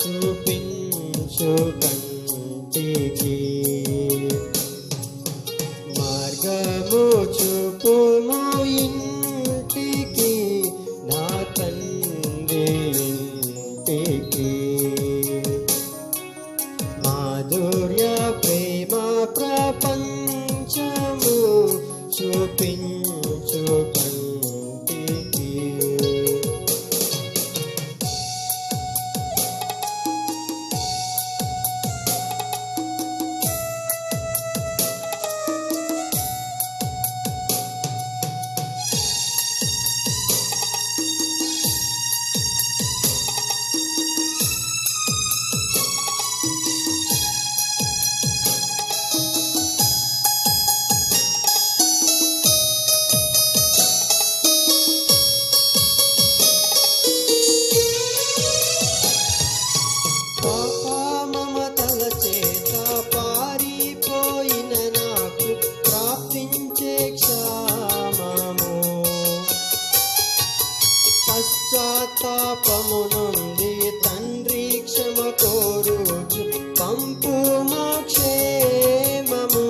చూపించు కంటికి మార్గము చూపుము ఇంటికి నా తండ్రి ఇంటికి. మాధుర్య ప్రేమ ప్రపంచము చూపించు పశ్చాత్తాపము నుండి తండ్రి క్షమ కోరుచు పంపు క్షేమము.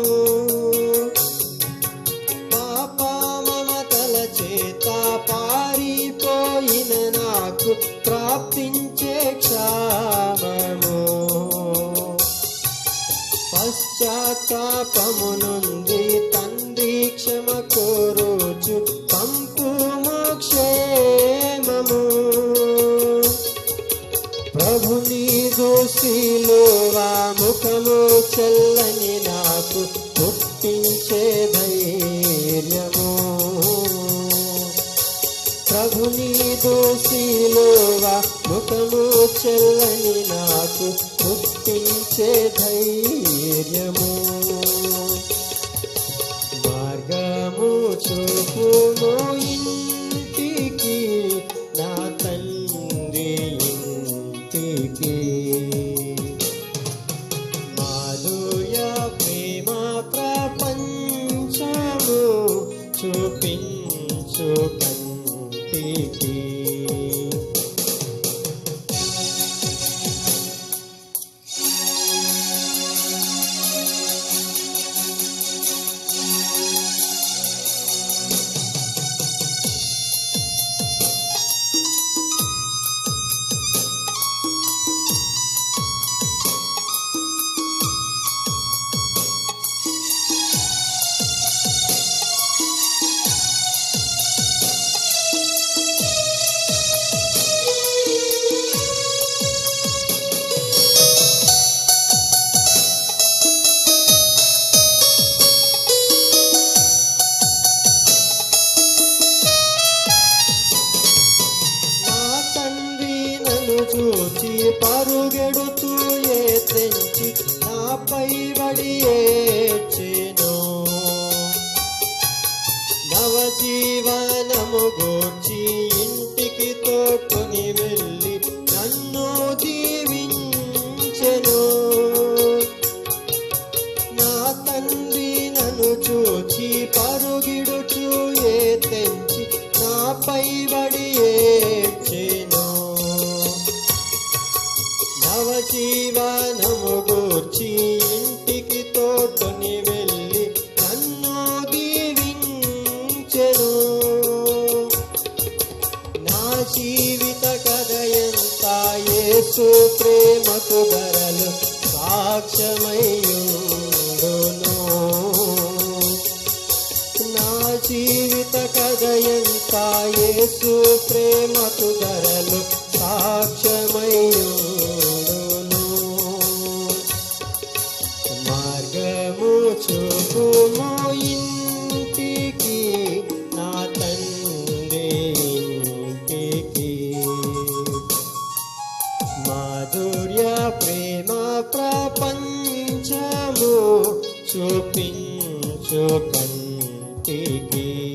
పాప మమతల చేత పారిపోయిన నాకు ప్రాప్తించే క్షామము. పశ్చాత్తాపము నుండి తండ్రి క్షమ కోరుచు పంపు క్షేమము. ప్రభుని దోషిలో ముఖము చల్లని నాకు పుట్టించే ధైర్యము. ప్రభుని దోషిలో ముఖము చల్లని నాకు పుట్టించే ధైర్యము. కంటికి చూచి పరుగెడుతూ ఏ తెంచి నాపై వడి ఏడ్చెను నవజీవనము గూర్చి ఇంటికి తోటుని వెళ్ళి జీవనము గూర్చి ఇంటికి తోటని వెళ్ళి నన్ను దీవించెను నా జీవిత కథ ఎంత? యేసు ప్రేమకు ధరలు సాక్ష్యమయ్యుండును. నా జీవిత కథ ఎంత? యేసు ప్రేమకు ధరలు సాక్ష్యమయ్యుండును. మార్గము చూపుము ఇంటికి నా తండ్రి ఇంటికి. మాధుర్య ప్రేమ ప్రపంచము చూపించు కంటికి.